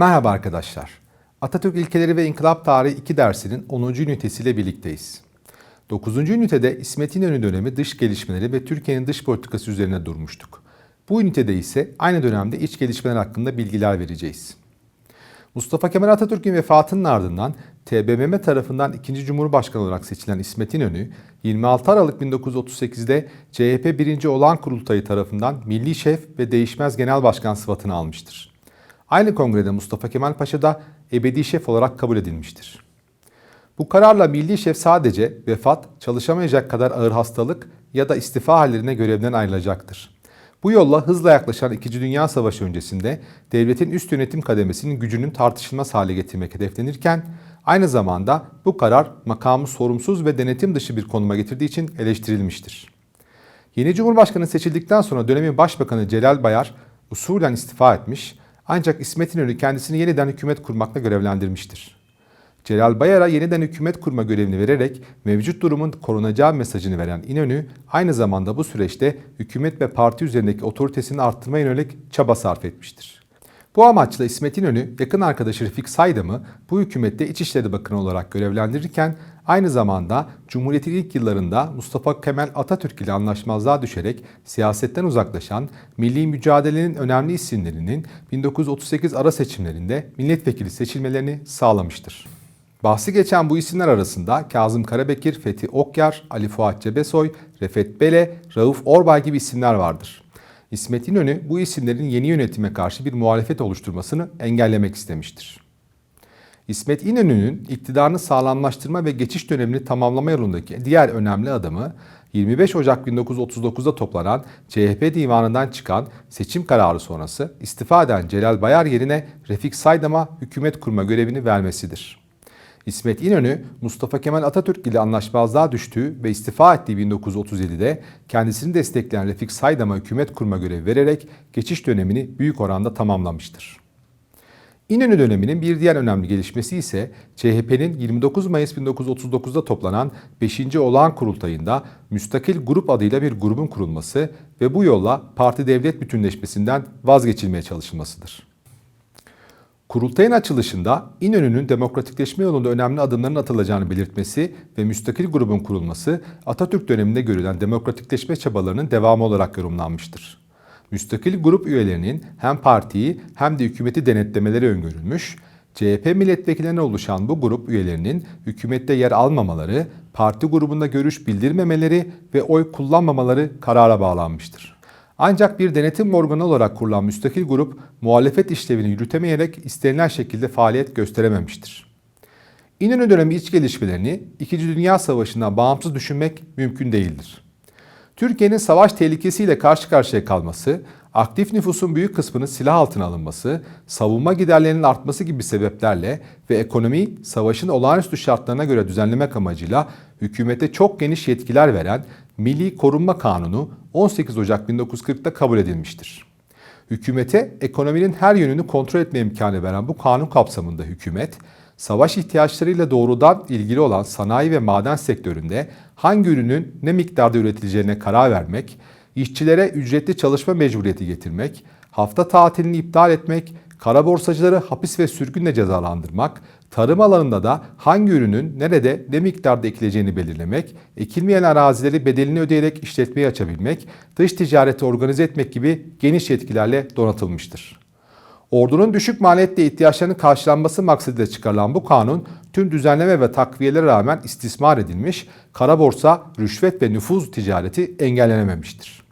Merhaba arkadaşlar. Atatürk İlkeleri ve İnkılap Tarihi 2 dersinin 10. ünitesiyle birlikteyiz. 9. ünitede İsmet İnönü dönemi dış gelişmeleri ve Türkiye'nin dış politikası üzerine durmuştuk. Bu ünitede ise aynı dönemde iç gelişmeler hakkında bilgiler vereceğiz. Mustafa Kemal Atatürk'ün vefatının ardından TBMM tarafından 2. Cumhurbaşkanı olarak seçilen İsmet İnönü, 26 Aralık 1938'de CHP 1. Olağan Kurultayı tarafından Milli Şef ve Değişmez Genel Başkan sıfatını almıştır. Aynı kongrede Mustafa Kemal Paşa da ebedi şef olarak kabul edilmiştir. Bu kararla Milli Şef sadece vefat, çalışamayacak kadar ağır hastalık ya da istifa hallerine görevden ayrılacaktır. Bu yolla hızla yaklaşan 2. Dünya Savaşı öncesinde devletin üst yönetim kademesinin gücünün tartışılmaz hale getirmek hedeflenirken aynı zamanda bu karar makamı sorumsuz ve denetim dışı bir konuma getirdiği için eleştirilmiştir. Yeni Cumhurbaşkanı seçildikten sonra dönemin Başbakanı Celal Bayar usulen istifa etmiş ancak İsmet İnönü kendisini yeniden hükümet kurmakla görevlendirmiştir. Celal Bayar'a yeniden hükümet kurma görevini vererek mevcut durumun korunacağı mesajını veren İnönü aynı zamanda bu süreçte hükümet ve parti üzerindeki otoritesini arttırma yönelik çaba sarf etmiştir. Bu amaçla İsmet İnönü yakın arkadaşı Refik Saydam'ı bu hükümette İçişleri Bakanı olarak görevlendirirken aynı zamanda Cumhuriyet'in ilk yıllarında Mustafa Kemal Atatürk ile anlaşmazlığa düşerek siyasetten uzaklaşan milli mücadelenin önemli isimlerinin 1938 ara seçimlerinde milletvekili seçilmelerini sağlamıştır. Bahsi geçen bu isimler arasında Kazım Karabekir, Fethi Okyar, Ali Fuat Cebesoy, Refet Bele, Rauf Orbay gibi isimler vardır. İsmet İnönü bu isimlerin yeni yönetime karşı bir muhalefet oluşturmasını engellemek istemiştir. İsmet İnönü'nün iktidarını sağlamlaştırma ve geçiş dönemini tamamlama yolundaki diğer önemli adımı 25 Ocak 1939'da toplanan CHP divanından çıkan seçim kararı sonrası istifa eden Celal Bayar yerine Refik Saydam'a hükümet kurma görevini vermesidir. İsmet İnönü, Mustafa Kemal Atatürk ile anlaşmazlığa düştüğü ve istifa ettiği 1937'de kendisini destekleyen Refik Saydam'a hükümet kurma görevi vererek geçiş dönemini büyük oranda tamamlamıştır. İnönü döneminin bir diğer önemli gelişmesi ise CHP'nin 29 Mayıs 1939'da toplanan 5. Olağan Kurultayı'nda müstakil grup adıyla bir grubun kurulması ve bu yolla parti devlet bütünleşmesinden vazgeçilmeye çalışılmasıdır. Kurultayın açılışında İnönü'nün demokratikleşme yolunda önemli adımların atılacağını belirtmesi ve müstakil grubun kurulması Atatürk döneminde görülen demokratikleşme çabalarının devamı olarak yorumlanmıştır. Müstakil grup üyelerinin hem partiyi hem de hükümeti denetlemeleri öngörülmüş, CHP milletvekillerine oluşan bu grup üyelerinin hükümette yer almamaları, parti grubunda görüş bildirmemeleri ve oy kullanmamaları karara bağlanmıştır. Ancak bir denetim organı olarak kurulan müstakil grup muhalefet işlevini yürütemeyerek istenilen şekilde faaliyet gösterememiştir. İnönü dönemi iç gelişmelerini 2. Dünya Savaşı'ndan bağımsız düşünmek mümkün değildir. Türkiye'nin savaş tehlikesiyle karşı karşıya kalması, aktif nüfusun büyük kısmının silah altına alınması, savunma giderlerinin artması gibi sebeplerle ve ekonomi savaşın olağanüstü şartlarına göre düzenlemek amacıyla hükümete çok geniş yetkiler veren Milli Korunma Kanunu 18 Ocak 1940'da kabul edilmiştir. Hükümete ekonominin her yönünü kontrol etme imkanı veren bu kanun kapsamında hükümet, savaş ihtiyaçlarıyla doğrudan ilgili olan sanayi ve maden sektöründe hangi ürünün ne miktarda üretileceğine karar vermek, işçilere ücretli çalışma mecburiyeti getirmek, hafta tatilini iptal etmek, kara borsacıları hapis ve sürgünle cezalandırmak, tarım alanında da hangi ürünün nerede ne miktarda ekileceğini belirlemek, ekilmeyen arazileri bedelini ödeyerek işletmeyi açabilmek, dış ticareti organize etmek gibi geniş yetkilerle donatılmıştır. Ordunun düşük maliyetle ihtiyaçlarının karşılanması maksadıyla çıkarılan bu kanun tüm düzenleme ve takviyelere rağmen istismar edilmiş, kara borsa, rüşvet ve nüfuz ticareti engellenememiştir.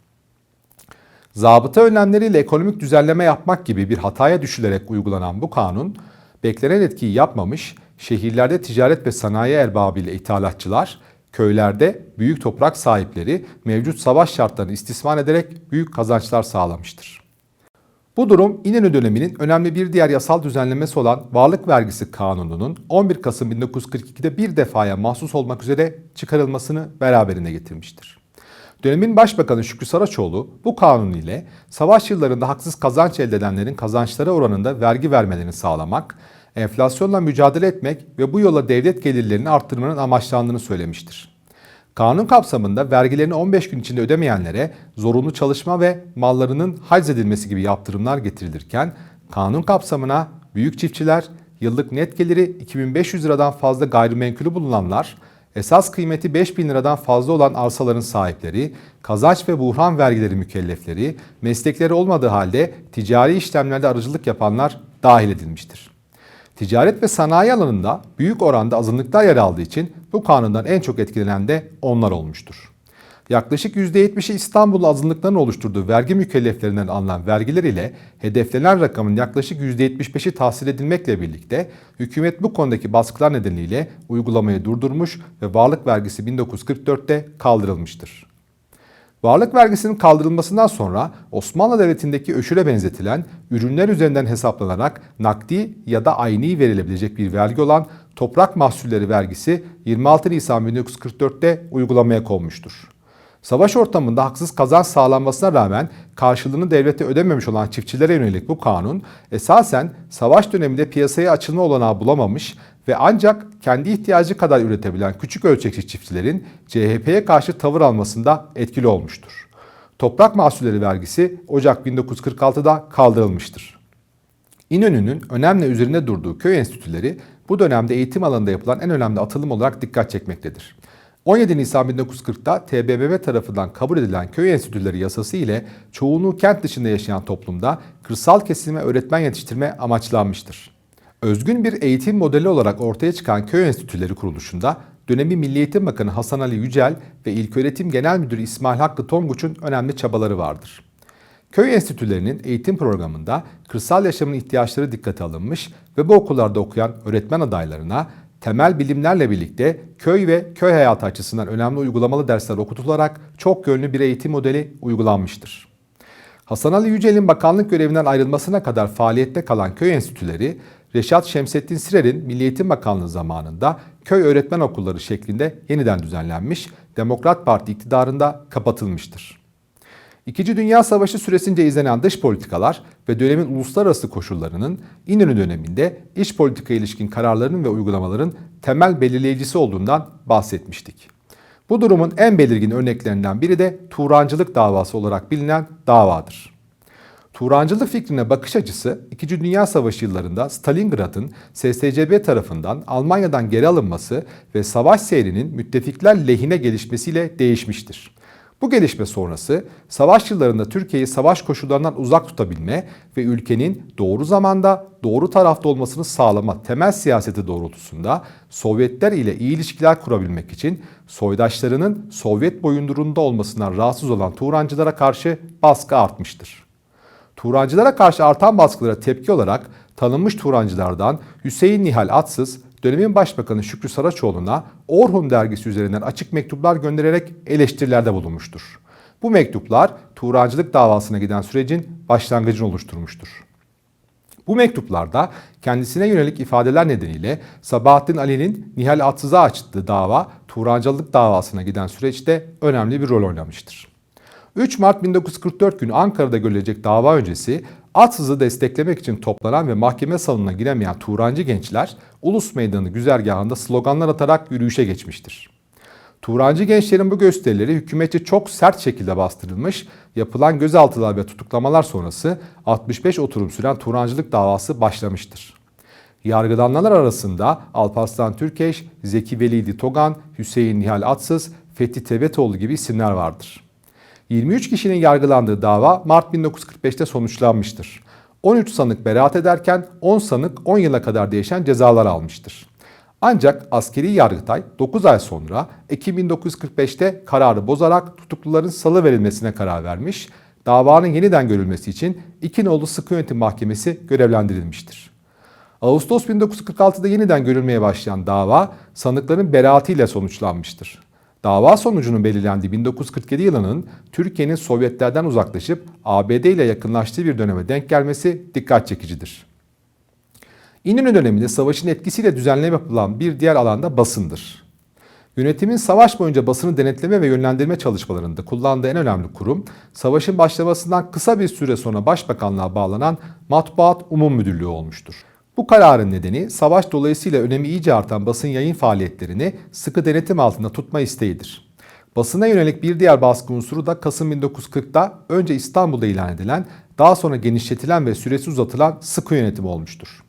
Zabıta önlemleriyle ekonomik düzenleme yapmak gibi bir hataya düşülerek uygulanan bu kanun, beklenen etkiyi yapmamış, şehirlerde ticaret ve sanayi erbabıyla ithalatçılar, köylerde büyük toprak sahipleri mevcut savaş şartlarını istismar ederek büyük kazançlar sağlamıştır. Bu durum İnönü döneminin önemli bir diğer yasal düzenlemesi olan Varlık Vergisi Kanunu'nun 11 Kasım 1942'de bir defaya mahsus olmak üzere çıkarılmasını beraberine getirmiştir. Dönemin Başbakanı Şükrü Saraçoğlu bu kanun ile savaş yıllarında haksız kazanç elde edenlerin kazançları oranında vergi vermelerini sağlamak, enflasyonla mücadele etmek ve bu yolla devlet gelirlerini arttırmanın amaçlandığını söylemiştir. Kanun kapsamında vergilerini 15 gün içinde ödemeyenlere zorunlu çalışma ve mallarının haczedilmesi gibi yaptırımlar getirilirken kanun kapsamına büyük çiftçiler, yıllık net geliri 2500 liradan fazla gayrimenkulü bulunanlar, esas kıymeti 5000 liradan fazla olan arsaların sahipleri, kazanç ve buhran vergileri mükellefleri, meslekleri olmadığı halde ticari işlemlerde aracılık yapanlar dahil edilmiştir. Ticaret ve sanayi alanında büyük oranda azınlıklar yer aldığı için bu kanundan en çok etkilenen de onlar olmuştur. Yaklaşık %70'i İstanbul azınlıkların oluşturduğu vergi mükelleflerinden alınan vergiler ile hedeflenen rakamın yaklaşık %75'i tahsil edilmekle birlikte hükümet bu konudaki baskılar nedeniyle uygulamayı durdurmuş ve varlık vergisi 1944'te kaldırılmıştır. Varlık vergisinin kaldırılmasından sonra Osmanlı Devleti'ndeki öşüre benzetilen ürünler üzerinden hesaplanarak nakdi ya da ayni verilebilecek bir vergi olan toprak mahsulleri vergisi 26 Nisan 1944'te uygulamaya konmuştur. Savaş ortamında haksız kazanç sağlanmasına rağmen karşılığını devlete ödememiş olan çiftçilere yönelik bu kanun esasen savaş döneminde piyasaya açılma olanağı bulamamış ve ancak kendi ihtiyacı kadar üretebilen küçük ölçekli çiftçilerin CHP'ye karşı tavır almasında etkili olmuştur. Toprak mahsulleri vergisi Ocak 1946'da kaldırılmıştır. İnönü'nün önemli üzerinde durduğu köy enstitüleri bu dönemde eğitim alanında yapılan en önemli atılım olarak dikkat çekmektedir. 17 Nisan 1940'ta TBMM tarafından kabul edilen köy enstitüleri yasası ile çoğunluğu kent dışında yaşayan toplumda kırsal kesime öğretmen yetiştirme amaçlanmıştır. Özgün bir eğitim modeli olarak ortaya çıkan köy enstitüleri kuruluşunda dönemi Milli Eğitim Bakanı Hasan Ali Yücel ve İlköğretim Genel Müdürü İsmail Hakkı Tonguç'un önemli çabaları vardır. Köy enstitülerinin eğitim programında kırsal yaşamın ihtiyaçları dikkate alınmış ve bu okullarda okuyan öğretmen adaylarına temel bilimlerle birlikte köy ve köy hayatı açısından önemli uygulamalı dersler okutularak çok yönlü bir eğitim modeli uygulanmıştır. Hasan Ali Yücel'in bakanlık görevinden ayrılmasına kadar faaliyette kalan köy enstitüleri, Reşat Şemsettin Sirer'in Milli Eğitim Bakanlığı zamanında köy öğretmen okulları şeklinde yeniden düzenlenmiş, Demokrat Parti iktidarında kapatılmıştır. İkinci Dünya Savaşı süresince izlenen dış politikalar ve dönemin uluslararası koşullarının İnönü döneminde iç politika ilişkin kararların ve uygulamaların temel belirleyicisi olduğundan bahsetmiştik. Bu durumun en belirgin örneklerinden biri de Turancılık davası olarak bilinen davadır. Turancılık fikrine bakış açısı 2. Dünya Savaşı yıllarında Stalingrad'ın SSCB tarafından Almanya'dan geri alınması ve savaş seyrinin müttefikler lehine gelişmesiyle değişmiştir. Bu gelişme sonrası savaş yıllarında Türkiye'yi savaş koşullarından uzak tutabilme ve ülkenin doğru zamanda doğru tarafta olmasını sağlama temel siyaseti doğrultusunda Sovyetler ile iyi ilişkiler kurabilmek için soydaşlarının Sovyet boyundurunda olmasından rahatsız olan Turancılara karşı baskı artmıştır. Turancılara karşı artan baskılara tepki olarak tanınmış Turancılardan Hüseyin Nihal Atsız dönemin başbakanı Şükrü Saraçoğlu'na Orhun dergisi üzerinden açık mektuplar göndererek eleştirilerde bulunmuştur. Bu mektuplar Turancılık davasına giden sürecin başlangıcını oluşturmuştur. Bu mektuplarda kendisine yönelik ifadeler nedeniyle Sabahattin Ali'nin Nihal Atsız'a açtığı dava Turancılık davasına giden süreçte önemli bir rol oynamıştır. 3 Mart 1944 günü Ankara'da görülecek dava öncesi Atsız'ı desteklemek için toplanan ve mahkeme salonuna giremeyen Turancı gençler Ulus Meydanı güzergahında sloganlar atarak yürüyüşe geçmiştir. Turancı gençlerin bu gösterileri hükümeti çok sert şekilde bastırılmış, yapılan gözaltılar ve tutuklamalar sonrası 65 oturum süren Turancılık davası başlamıştır. Yargılananlar arasında Alparslan Türkeş, Zeki Velidi Togan, Hüseyin Nihal Atsız, Fethi Tebetoğlu gibi isimler vardır. 23 kişinin yargılandığı dava Mart 1945'te sonuçlanmıştır. 13 sanık beraat ederken 10 sanık 10 yıla kadar değişen cezalar almıştır. Ancak askeri yargıtay 9 ay sonra Ekim 1945'te kararı bozarak tutukluların salı verilmesine karar vermiş, davanın yeniden görülmesi için İkinoğlu Sıkı Yönetim Mahkemesi görevlendirilmiştir. Ağustos 1946'da yeniden görülmeye başlayan dava sanıkların beraatiyle sonuçlanmıştır. Dava sonucunun belirlendiği 1947 yılının Türkiye'nin Sovyetlerden uzaklaşıp ABD ile yakınlaştığı bir döneme denk gelmesi dikkat çekicidir. İnönü döneminde savaşın etkisiyle düzenleme yapılan bir diğer alanda basındır. Yönetimin savaş boyunca basını denetleme ve yönlendirme çalışmalarında kullandığı en önemli kurum, savaşın başlamasından kısa bir süre sonra Başbakanlığa bağlanan Matbuat Umum Müdürlüğü olmuştur. Bu kararın nedeni savaş dolayısıyla önemi iyice artan basın yayın faaliyetlerini sıkı denetim altında tutma isteğidir. Basına yönelik bir diğer baskı unsuru da Kasım 1940'da önce İstanbul'da ilan edilen, daha sonra genişletilen ve süresi uzatılan sıkı yönetim olmuştur.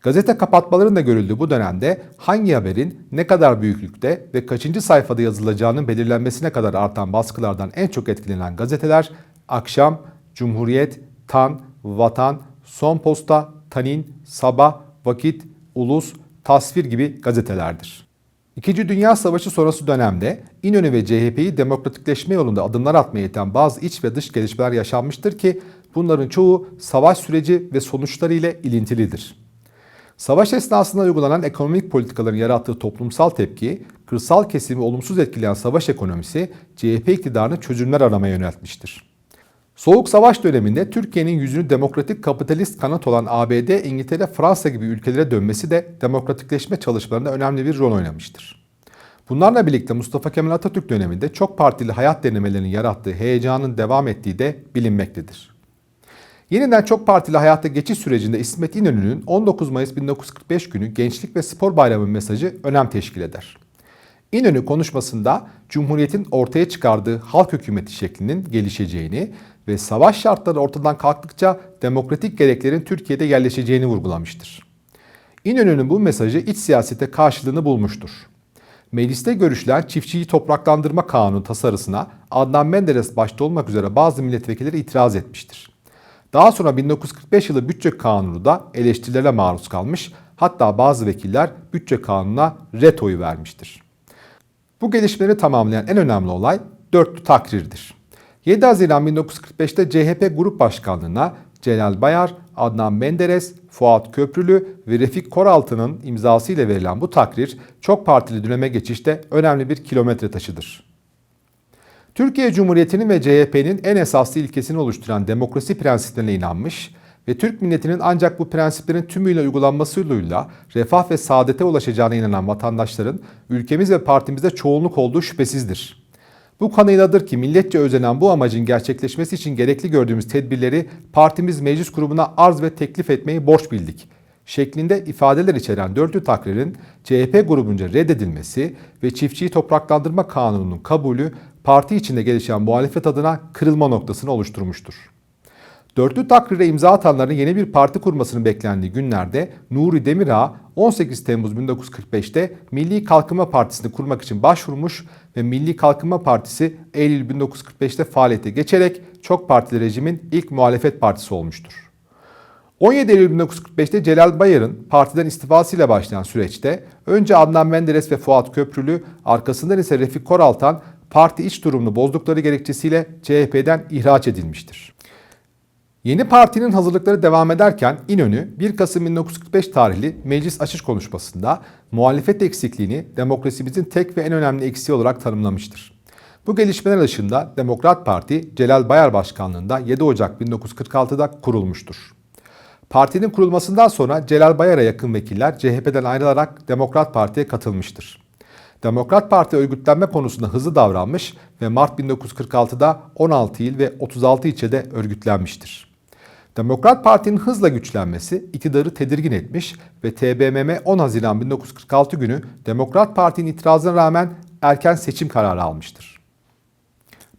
Gazete kapatmaların görüldüğü bu dönemde hangi haberin ne kadar büyüklükte ve kaçıncı sayfada yazılacağının belirlenmesine kadar artan baskılardan en çok etkilenen gazeteler Akşam, Cumhuriyet, Tan, Vatan, Son Posta, Tanin, Sabah, Vakit, Ulus, Tasvir gibi gazetelerdir. İkinci Dünya Savaşı sonrası dönemde İnönü ve CHP'yi demokratikleşme yolunda adımlar atmaya iten bazı iç ve dış gelişmeler yaşanmıştır ki bunların çoğu savaş süreci ve sonuçları ile ilintilidir. Savaş esnasında uygulanan ekonomik politikaların yarattığı toplumsal tepki, kırsal kesimi olumsuz etkileyen savaş ekonomisi CHP iktidarını çözümler aramaya yöneltmiştir. Soğuk Savaş döneminde Türkiye'nin yüzünü demokratik kapitalist kanat olan ABD, İngiltere, Fransa gibi ülkelere dönmesi de demokratikleşme çalışmalarında önemli bir rol oynamıştır. Bunlarla birlikte Mustafa Kemal Atatürk döneminde çok partili hayat denemelerinin yarattığı heyecanın devam ettiği de bilinmektedir. Yeniden çok partili hayata geçiş sürecinde İsmet İnönü'nün 19 Mayıs 1945 günü Gençlik ve Spor Bayramı mesajı önem teşkil eder. İnönü konuşmasında Cumhuriyet'in ortaya çıkardığı halk hükümeti şeklinin gelişeceğini ve savaş şartları ortadan kalktıkça demokratik gereklerin Türkiye'de yerleşeceğini vurgulamıştır. İnönü'nün bu mesajı iç siyasete karşılığını bulmuştur. Mecliste görüşülen çiftçiyi topraklandırma kanunu tasarısına Adnan Menderes başta olmak üzere bazı milletvekilleri itiraz etmiştir. Daha sonra 1945 yılı bütçe kanunu da eleştirilere maruz kalmış, hatta bazı vekiller bütçe kanununa ret oyu vermiştir. Bu gelişmeleri tamamlayan en önemli olay dörtlü takrirdir. 7 Haziran 1945'te CHP Grup Başkanlığı'na Celal Bayar, Adnan Menderes, Fuat Köprülü ve Refik Koraltı'nın imzasıyla verilen bu takrir çok partili döneme geçişte önemli bir kilometre taşıdır. Türkiye Cumhuriyeti'nin ve CHP'nin en esaslı ilkesini oluşturan demokrasi prensiplerine inanmış ve Türk milletinin ancak bu prensiplerin tümüyle uygulanması yoluyla refah ve saadete ulaşacağına inanan vatandaşların ülkemiz ve partimizde çoğunluk olduğu şüphesizdir. Bu kanıyladır ki milletçe özenen bu amacın gerçekleşmesi için gerekli gördüğümüz tedbirleri partimiz meclis grubuna arz ve teklif etmeyi borç bildik şeklinde ifadeler içeren dörtlü takririn CHP grubunca reddedilmesi ve çiftçiyi topraklandırma kanununun kabulü parti içinde gelişen muhalefet adına kırılma noktasını oluşturmuştur. Dörtlü takrire imza atanların yeni bir parti kurmasını beklendiği günlerde Nuri Demirağ 18 Temmuz 1945'te Milli Kalkınma Partisi'ni kurmak için başvurmuş ve Milli Kalkınma Partisi Eylül 1945'te faaliyete geçerek çok partili rejimin ilk muhalefet partisi olmuştur. 17 Eylül 1945'te Celal Bayar'ın partiden istifasıyla başlayan süreçte önce Adnan Menderes ve Fuat Köprülü, arkasından ise Refik Koraltan parti iç durumunu bozdukları gerekçesiyle CHP'den ihraç edilmiştir. Yeni partinin hazırlıkları devam ederken İnönü 1 Kasım 1945 tarihli meclis açış konuşmasında muhalefet eksikliğini demokrasimizin tek ve en önemli eksiği olarak tanımlamıştır. Bu gelişmeler dışında Demokrat Parti Celal Bayar Başkanlığında 7 Ocak 1946'da kurulmuştur. Partinin kurulmasından sonra Celal Bayar'a yakın vekiller CHP'den ayrılarak Demokrat Parti'ye katılmıştır. Demokrat Parti örgütlenme konusunda hızlı davranmış ve Mart 1946'da 16 il ve 36 ilçede örgütlenmiştir. Demokrat Parti'nin hızla güçlenmesi iktidarı tedirgin etmiş ve TBMM 10 Haziran 1946 günü Demokrat Parti'nin itirazına rağmen erken seçim kararı almıştır.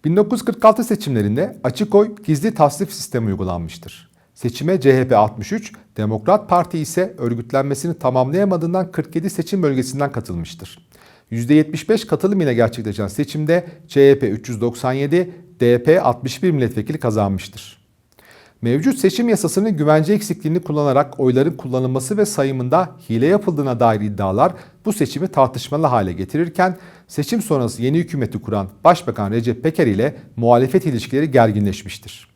1946 seçimlerinde açık oy gizli tasnif sistemi uygulanmıştır. Seçime CHP 63, Demokrat Parti ise örgütlenmesini tamamlayamadığından 47 seçim bölgesinden katılmıştır. %75 katılım ile gerçekleşen seçimde CHP 397, DP 61 milletvekili kazanmıştır. Mevcut seçim yasasının güvence eksikliğini kullanarak oyların kullanılması ve sayımında hile yapıldığına dair iddialar bu seçimi tartışmalı hale getirirken seçim sonrası yeni hükümeti kuran Başbakan Recep Peker ile muhalefet ilişkileri gerginleşmiştir.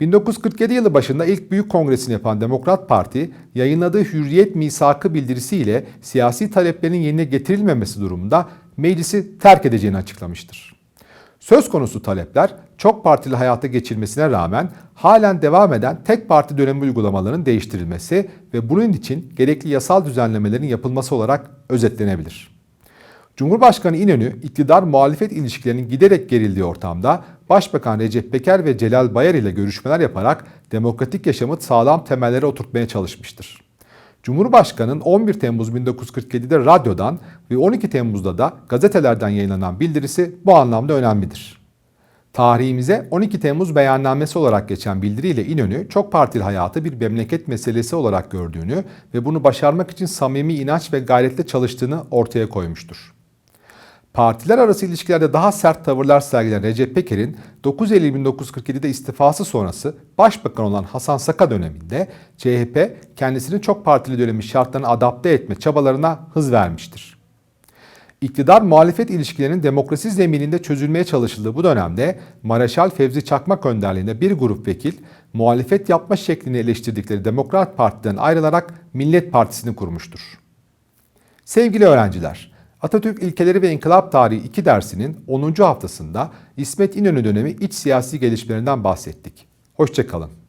1947 yılı başında ilk büyük kongresini yapan Demokrat Parti, yayınladığı Hürriyet Misakı bildirisiyle siyasi taleplerinin yerine getirilmemesi durumunda meclisi terk edeceğini açıklamıştır. Söz konusu talepler çok partili hayata geçirmesine rağmen halen devam eden tek parti dönemi uygulamalarının değiştirilmesi ve bunun için gerekli yasal düzenlemelerin yapılması olarak özetlenebilir. Cumhurbaşkanı İnönü iktidar muhalefet ilişkilerinin giderek gerildiği ortamda Başbakan Recep Peker ve Celal Bayar ile görüşmeler yaparak demokratik yaşamı sağlam temellere oturtmaya çalışmıştır. Cumhurbaşkanı'nın 11 Temmuz 1947'de radyodan ve 12 Temmuz'da da gazetelerden yayınlanan bildirisi bu anlamda önemlidir. Tarihimize 12 Temmuz beyannamesi olarak geçen bildiriyle İnönü çok partili hayatı bir memleket meselesi olarak gördüğünü ve bunu başarmak için samimi inanç ve gayretle çalıştığını ortaya koymuştur. Partiler arası ilişkilerde daha sert tavırlar sergileyen Recep Peker'in 9 Eylül 1947'de istifası sonrası başbakan olan Hasan Saka döneminde CHP kendisini çok partili dönemi şartlarına adapte etme çabalarına hız vermiştir. İktidar muhalefet ilişkilerinin demokrasi zemininde çözülmeye çalışıldığı bu dönemde Mareşal Fevzi Çakmak önderliğinde bir grup vekil muhalefet yapma şeklini eleştirdikleri Demokrat Parti'den ayrılarak Millet Partisi'ni kurmuştur. Sevgili öğrenciler, Atatürk İlkeleri ve İnkılap Tarihi 2 dersinin 10. haftasında İsmet İnönü dönemi iç siyasi gelişmelerinden bahsettik. Hoşçakalın.